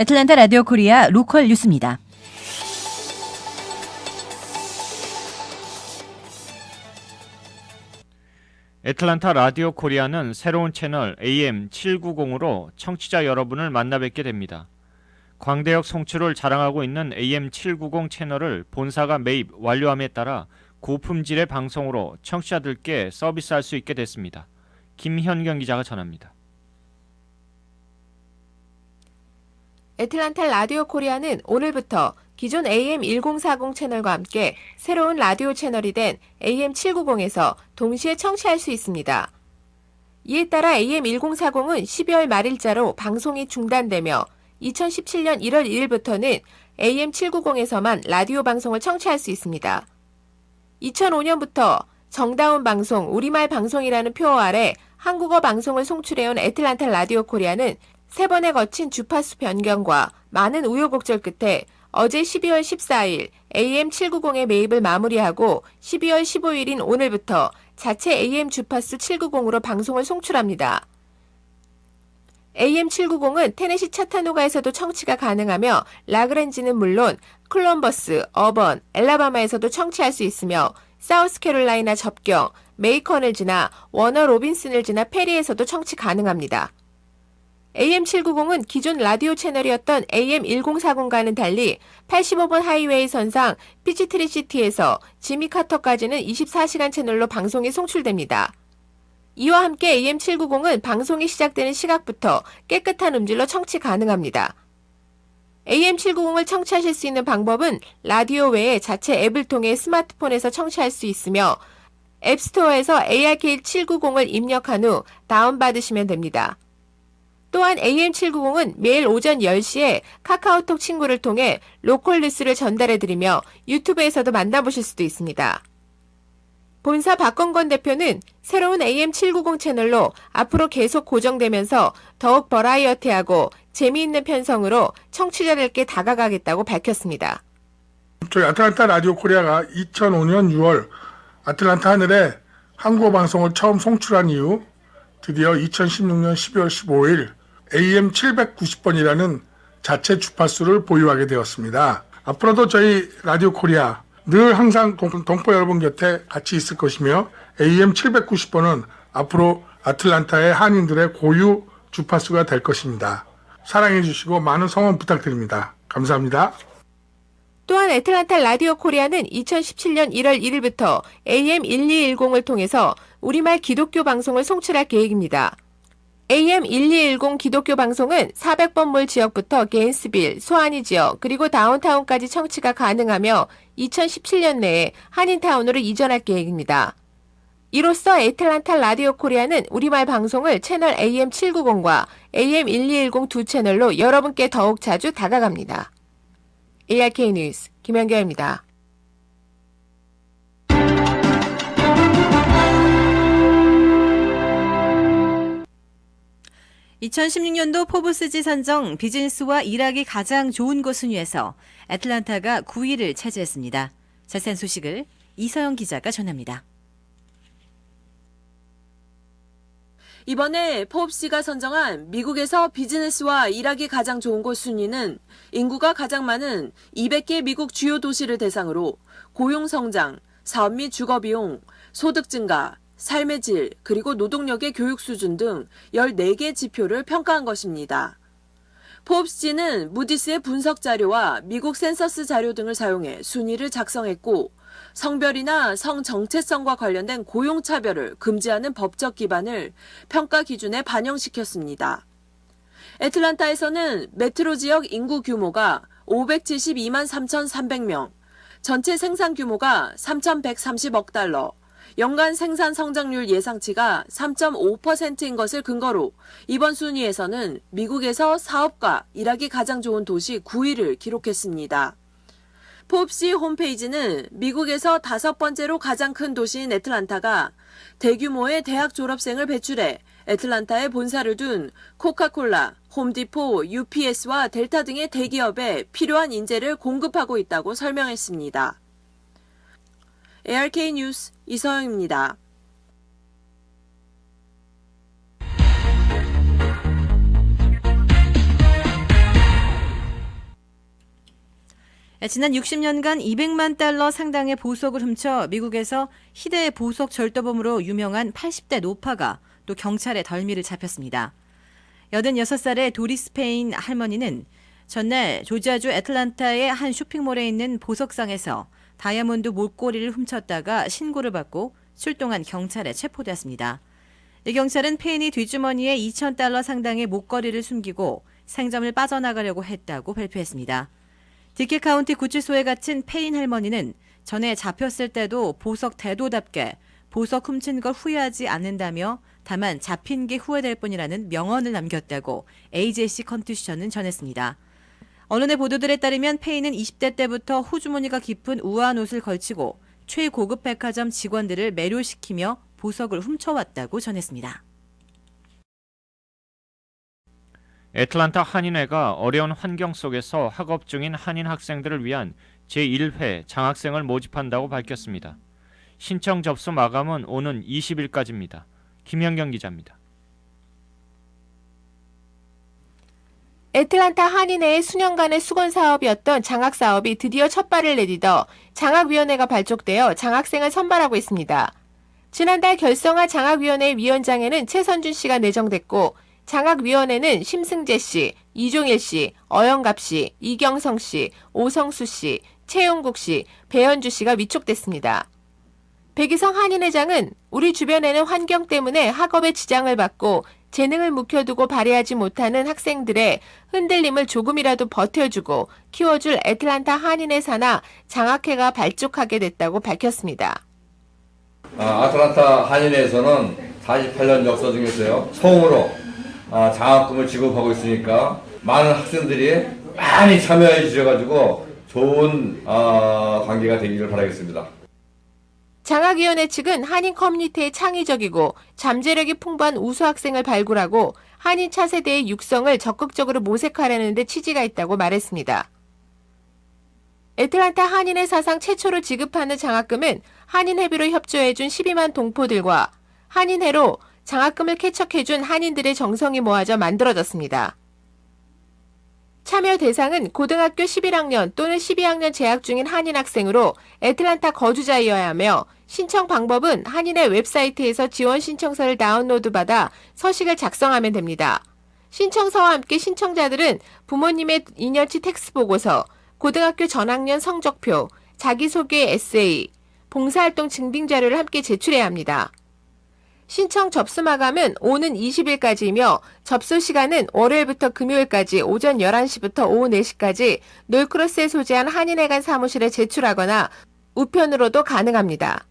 애틀란타 라디오 코리아 로컬 뉴스입니다. 애틀란타 라디오 코리아는 새로운 채널 AM 790으로 청취자 여러분을 만나 뵙게 됩니다. 광대역 송출을 자랑하고 있는 AM 790 채널을 본사가 매입 완료함에 따라 고품질의 방송으로 청취자들께 서비스할 수 있게 됐습니다. 김현경 기자가 전합니다. 애틀란타 라디오 코리아는 오늘부터 기존 AM1040 채널과 함께 새로운 라디오 채널이 된 AM790에서 동시에 청취할 수 있습니다. 이에 따라 AM1040은 12월 말일자로 방송이 중단되며 2017년 1월 1일부터는 AM790에서만 라디오 방송을 청취할 수 있습니다. 2005년부터 정다운 방송, 우리말 방송이라는 표어 아래 한국어 방송을 송출해온 애틀란타 라디오 코리아는 세 번에 거친 주파수 변경과 많은 우여곡절 끝에 어제 12월 14일 AM790의 매입을 마무리하고 12월 15일인 오늘부터 자체 AM 주파수 790으로 방송을 송출합니다. AM790은 테네시 차타노가에서도 청취가 가능하며 라그랜지는 물론 콜럼버스, 어번, 엘라바마에서도 청취할 수 있으며 사우스캐롤라이나 접경, 메이컨을 지나 워너 로빈슨을 지나 페리에서도 청취 가능합니다. AM790은 기존 라디오 채널이었던 AM1040과는 달리 85번 하이웨이 선상 피치트리시티에서 지미 카터까지는 24시간 채널로 방송이 송출됩니다. 이와 함께 AM790은 방송이 시작되는 시각부터 깨끗한 음질로 청취 가능합니다. AM790을 청취하실 수 있는 방법은 라디오 외에 자체 앱을 통해 스마트폰에서 청취할 수 있으며 앱스토어에서 ARK790을 입력한 후 다운받으시면 됩니다. 또한 AM790은 매일 오전 10시에 카카오톡 친구를 통해 로컬 뉴스를 전달해드리며 유튜브에서도 만나보실 수도 있습니다. 본사 박건건 대표는 새로운 AM790 채널로 앞으로 계속 고정되면서 더욱 버라이어티하고 재미있는 편성으로 청취자들께 다가가겠다고 밝혔습니다. 저희 아틀란타 라디오 코리아가 2005년 6월 아틀란타 하늘에 한국어 방송을 처음 송출한 이후 드디어 2016년 12월 15일 AM 790번이라는 자체 주파수를 보유하게 되었습니다. 앞으로도 저희 라디오 코리아 늘 항상 동, 동포 여러분 곁에 같이 있을 것이며 AM 790번은 앞으로 아틀란타의 한인들의 고유 주파수가 될 것입니다. 사랑해 주시고 많은 성원 부탁드립니다. 감사합니다. 또한 애틀란타 라디오 코리아는 2017년 1월 1일부터 AM1210을 통해서 우리말 기독교 방송을 송출할 계획입니다. AM1210 기독교 방송은 400번몰 지역부터 게인스빌, 소아니 지역, 그리고 다운타운까지 청취가 가능하며 2017년 내에 한인타운으로 이전할 계획입니다. 이로써 애틀란타 라디오 코리아는 우리말 방송을 채널 AM790과 AM1210 두 채널로 여러분께 더욱 자주 다가갑니다. ARK 뉴스 김현경입니다. (2016년도) 포브스지 선정 비즈니스와 일하기 가장 좋은 곳 순위에서 애틀란타가 9위를 차지했습니다. 자세한 소식을 이서영 기자가 전합니다. 이번에 포브스가 선정한 미국에서 비즈니스와 일하기 가장 좋은 곳 순위는 인구가 가장 많은 200개 미국 주요 도시를 대상으로 고용 성장, 사업 및 주거 비용, 소득 증가, 삶의 질, 그리고 노동력의 교육 수준 등 14개 지표를 평가한 것입니다. 포브스지는 무디스의 분석 자료와 미국 센서스 자료 등을 사용해 순위를 작성했고 성별이나 성 정체성과 관련된 고용 차별을 금지하는 법적 기반을 평가 기준에 반영시켰습니다. 애틀란타에서는 메트로 지역 인구 규모가 572만 3,300명, 전체 생산 규모가 3,130억 달러, 연간 생산 성장률 예상치가 3.5%인 것을 근거로 이번 순위에서는 미국에서 사업과 일하기 가장 좋은 도시 9위를 기록했습니다. 포브시 홈페이지는 미국에서 다섯 번째로 가장 큰 도시인 애틀란타가 대규모의 대학 졸업생을 배출해 애틀란타에 본사를 둔 코카콜라, 홈디포, UPS와 델타 등의 대기업에 필요한 인재를 공급하고 있다고 설명했습니다. ARK 뉴스 이서영입니다. 지난 60년간 200만 달러 상당의 보석을 훔쳐 미국에서 희대의 보석 절도범으로 유명한 80대 노파가 또 경찰의 덜미를 잡혔습니다. 86살의 도리스 페인 할머니는 전날 조지아주 애틀란타의 한 쇼핑몰에 있는 보석상에서 다이아몬드 목걸이를 훔쳤다가 신고를 받고 출동한 경찰에 체포되었습니다. 이 경찰은 페인이 뒷주머니에 2,000달러 상당의 목걸이를 숨기고 상점을 빠져나가려고 했다고 발표했습니다. 디케 카운티 구치소에 갇힌 페인 할머니는 전에 잡혔을 때도 보석 대도답게 보석 훔친 걸 후회하지 않는다며 다만 잡힌 게 후회될 뿐이라는 명언을 남겼다고 AJC 컨투션은 전했습니다. 언론의 보도들에 따르면 페인은 20대 때부터 호주머니가 깊은 우아한 옷을 걸치고 최고급 백화점 직원들을 매료시키며 보석을 훔쳐왔다고 전했습니다. 애틀란타 한인회가 어려운 환경 속에서 학업 중인 한인 학생들을 위한 제1회 장학생을 모집한다고 밝혔습니다. 신청 접수 마감은 오는 20일까지입니다. 김현경 기자입니다. 애틀란타 한인회의 수년간의 수건 사업이었던 장학 사업이 드디어 첫 발을 내디뎌 장학위원회가 발족되어 장학생을 선발하고 있습니다. 지난달 결성한 장학위원회 위원장에는 최선준 씨가 내정됐고 장학위원회는 심승재 씨, 이종일 씨, 어영갑 씨, 이경성 씨, 오성수 씨, 최용국 씨, 배현주 씨가 위촉됐습니다. 백이성 한인회장은 우리 주변에는 환경 때문에 학업에 지장을 받고 재능을 묵혀두고 발휘하지 못하는 학생들의 흔들림을 조금이라도 버텨주고 키워줄 애틀란타 한인회 산하 장학회가 발족하게 됐다고 밝혔습니다. 아, 아틀란타 한인회에서는 48년 역사 중에서요 처음으로 아, 장학금을 지급하고 있으니까 많은 학생들이 많이 참여해 주셔가지고 좋은 아, 관계가 되기를 바라겠습니다. 장학위원회 측은 한인 커뮤니티의 창의적이고 잠재력이 풍부한 우수 학생을 발굴하고 한인 차세대의 육성을 적극적으로 모색하려는 데 취지가 있다고 말했습니다. 애틀란타 한인회 사상 최초로 지급하는 장학금은 한인회비로 협조해준 12만 동포들과 한인회로 장학금을 캐척해준 한인들의 정성이 모아져 만들어졌습니다. 참여 대상은 고등학교 11학년 또는 12학년 재학 중인 한인 학생으로 애틀란타 거주자이어야 하며 신청 방법은 한인의 웹사이트에서 지원 신청서를 다운로드 받아 서식을 작성하면 됩니다. 신청서와 함께 신청자들은 부모님의 2년치 텍스 보고서, 고등학교 전학년 성적표, 자기소개 에세이, 봉사활동 증빙 자료를 함께 제출해야 합니다. 신청 접수 마감은 오는 20일까지이며 접수 시간은 월요일부터 금요일까지 오전 11시부터 오후 4시까지 놀크로스에 소재한 한인회관 사무실에 제출하거나 우편으로도 가능합니다.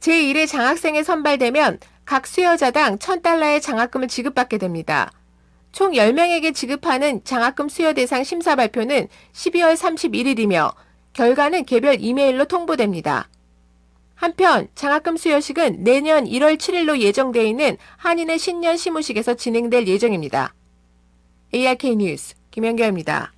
제1회 장학생에 선발되면 각 수여자당 1000달러의 장학금을 지급받게 됩니다. 총 10명에게 지급하는 장학금 수여 대상 심사 발표는 12월 31일이며 결과는 개별 이메일로 통보됩니다. 한편 장학금 수여식은 내년 1월 7일로 예정되어 있는 한인의 신년 시무식에서 진행될 예정입니다. ARK 뉴스 김현결입니다.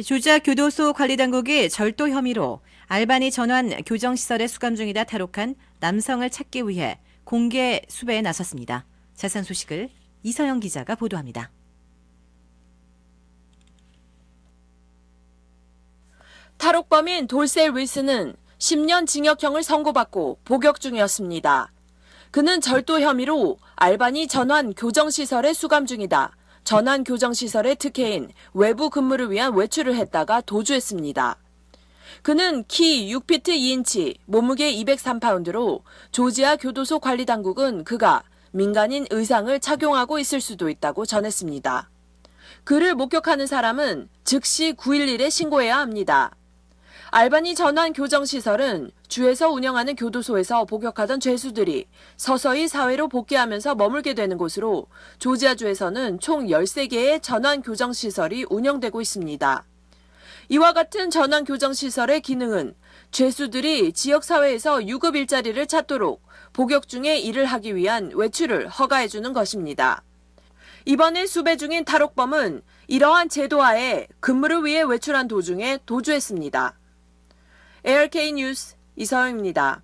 조지아 교도소 관리당국이 절도 혐의로 알바니 전환 교정시설에 수감 중이다 탈옥한 남성을 찾기 위해 공개 수배에 나섰습니다. 자세한 소식을 이서영 기자가 보도합니다. 탈옥범인 돌셀 윌슨은 10년 징역형을 선고받고 복역 중이었습니다. 그는 절도 혐의로 알바니 전환 교정시설에 수감 중이다. 전환 교정 시설의 특혜인 외부 근무를 위한 외출을 했다가 도주했습니다. 그는 키 6피트 2인치, 몸무게 203파운드로 조지아 교도소 관리 당국은 그가 민간인 의상을 착용하고 있을 수도 있다고 전했습니다. 그를 목격하는 사람은 즉시 911에 신고해야 합니다. 알바니 전환 교정시설은 주에서 운영하는 교도소에서 복역하던 죄수들이 서서히 사회로 복귀하면서 머물게 되는 곳으로 조지아주에서는 총 13개의 전환 교정시설이 운영되고 있습니다. 이와 같은 전환 교정시설의 기능은 죄수들이 지역사회에서 유급 일자리를 찾도록 복역 중에 일을 하기 위한 외출을 허가해주는 것입니다. 이번에 수배 중인 탈옥범은 이러한 제도하에 근무를 위해 외출한 도중에 도주했습니다. ARK 뉴스 이서영입니다.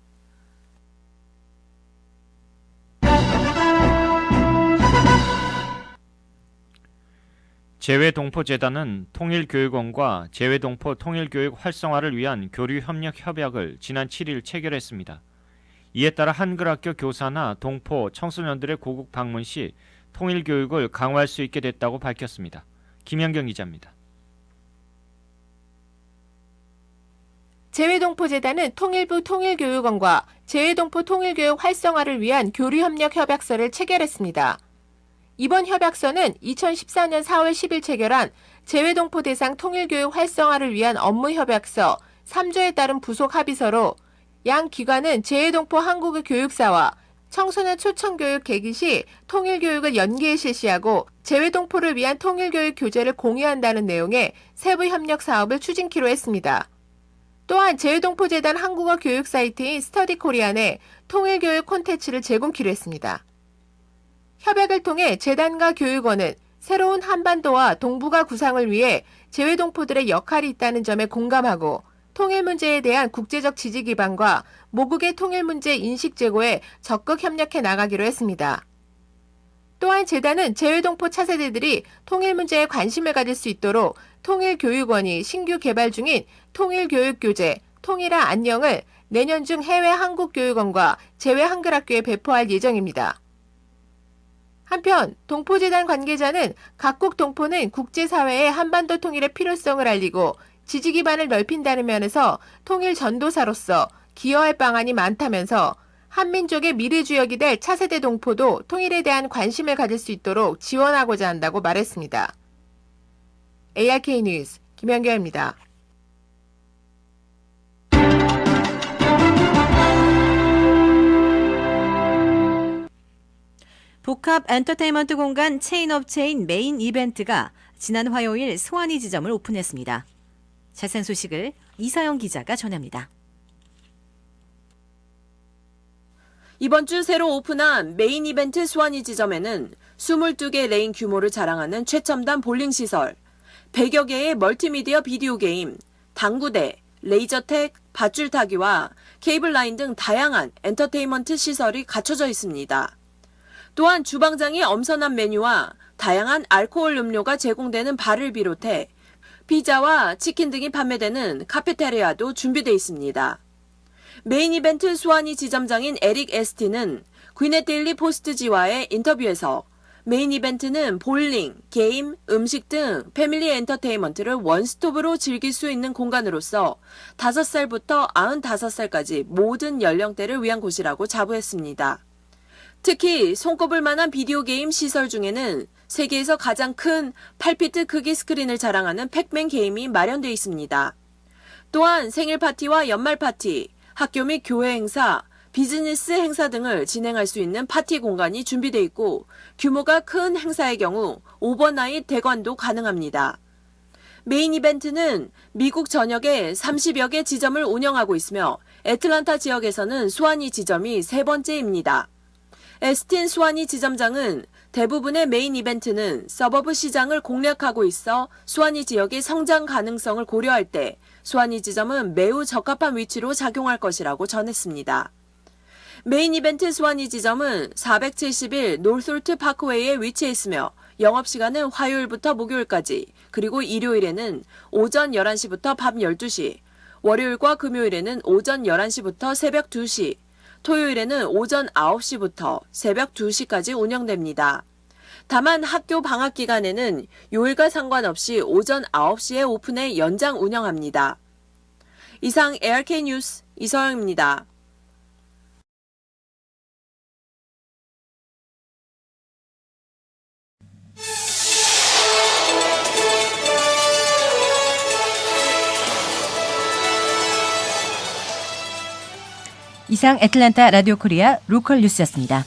재외동포재단은 통일교육원과 재외동포 통일교육 활성화를 위한 교류협력 협약을 지난 7일 체결했습니다. 이에 따라 한글학교 교사나 동포 청소년들의 고국 방문 시 통일교육을 강화할 수 있게 됐다고 밝혔습니다. 김현경 기자입니다. 재외동포재단은 통일부 통일교육원과 재외동포 통일교육 활성화를 위한 교류협력 협약서를 체결했습니다. 이번 협약서는 2014년 4월 10일 체결한 재외동포 대상 통일교육 활성화를 위한 업무 협약서 3조에 따른 부속 합의서로 양 기관은 재외동포 한국의 교육사와 청소년 초청교육 개기 시 통일교육을 연계해 실시하고 재외동포를 위한 통일교육 교재를 공유한다는 내용의 세부 협력 사업을 추진키로 했습니다. 또한 재외동포재단 한국어 교육 사이트인 스터디 코리안에 통일교육 콘텐츠를 제공키로 했습니다. 협약을 통해 재단과 교육원은 새로운 한반도와 동북아 구상을 위해 재외동포들의 역할이 있다는 점에 공감하고 통일 문제에 대한 국제적 지지 기반과 모국의 통일 문제 인식 제고에 적극 협력해 나가기로 했습니다. 또한 재단은 재외동포 차세대들이 통일 문제에 관심을 가질 수 있도록 통일교육원이 신규 개발 중인 통일교육교재 통일아 안녕을 내년 중 해외 한국교육원과 재외 한글학교에 배포할 예정입니다. 한편 동포재단 관계자는 각국 동포는 국제사회에 한반도 통일의 필요성을 알리고 지지 기반을 넓힌다는 면에서 통일 전도사로서 기여할 방안이 많다면서 한민족의 미래주역이 될 차세대 동포도 통일에 대한 관심을 가질 수 있도록 지원하고자 한다고 말했습니다. ARK 뉴스 김현경입니다. 복합 엔터테인먼트 공간 체인 업체인 메인 이벤트가 지난 화요일 소환이 지점을 오픈했습니다. 자세한 소식을 이서영 기자가 전합니다. 이번 주 새로 오픈한 메인 이벤트 수완이 지점에는 22개 레인 규모를 자랑하는 최첨단 볼링 시설, 100여 개의 멀티미디어 비디오 게임, 당구대, 레이저택, 밧줄 타기와 케이블 라인 등 다양한 엔터테인먼트 시설이 갖춰져 있습니다. 또한 주방장이 엄선한 메뉴와 다양한 알코올 음료가 제공되는 바를 비롯해 피자와 치킨 등이 판매되는 카페테리아도 준비되어 있습니다. 메인 이벤트 수완이 지점장인 에릭 에스티는 귀넷 데일리 포스트지와의 인터뷰에서 메인 이벤트는 볼링, 게임, 음식 등 패밀리 엔터테인먼트를 원스톱으로 즐길 수 있는 공간으로서 5살부터 95살까지 모든 연령대를 위한 곳이라고 자부했습니다. 특히 손꼽을 만한 비디오 게임 시설 중에는 세계에서 가장 큰 8피트 크기 스크린을 자랑하는 팩맨 게임이 마련되어 있습니다. 또한 생일 파티와 연말 파티, 학교 및 교회 행사, 비즈니스 행사 등을 진행할 수 있는 파티 공간이 준비되어 있고 규모가 큰 행사의 경우 오버나잇 대관도 가능합니다. 메인 이벤트는 미국 전역에 30여 개 지점을 운영하고 있으며 애틀란타 지역에서는 수완이 지점이 세 번째입니다. 에스틴 수완이 지점장은 대부분의 메인 이벤트는 서버브 시장을 공략하고 있어 수완이 지역의 성장 가능성을 고려할 때 수완이 지점은 매우 적합한 위치로 작용할 것이라고 전했습니다. 메인 이벤트 수완이 지점은 471 놀솔트 파크웨이에 위치해 있으며 영업시간은 화요일부터 목요일까지 그리고 일요일에는 오전 11시부터 밤 12시, 월요일과 금요일에는 오전 11시부터 새벽 2시, 토요일에는 오전 9시부터 새벽 2시까지 운영됩니다. 다만 학교 방학 기간에는 요일과 상관없이 오전 9시에 오픈해 연장 운영합니다. 이상 ARK 뉴스 이서영입니다. 이상 애틀란타 라디오 코리아 로컬 뉴스였습니다.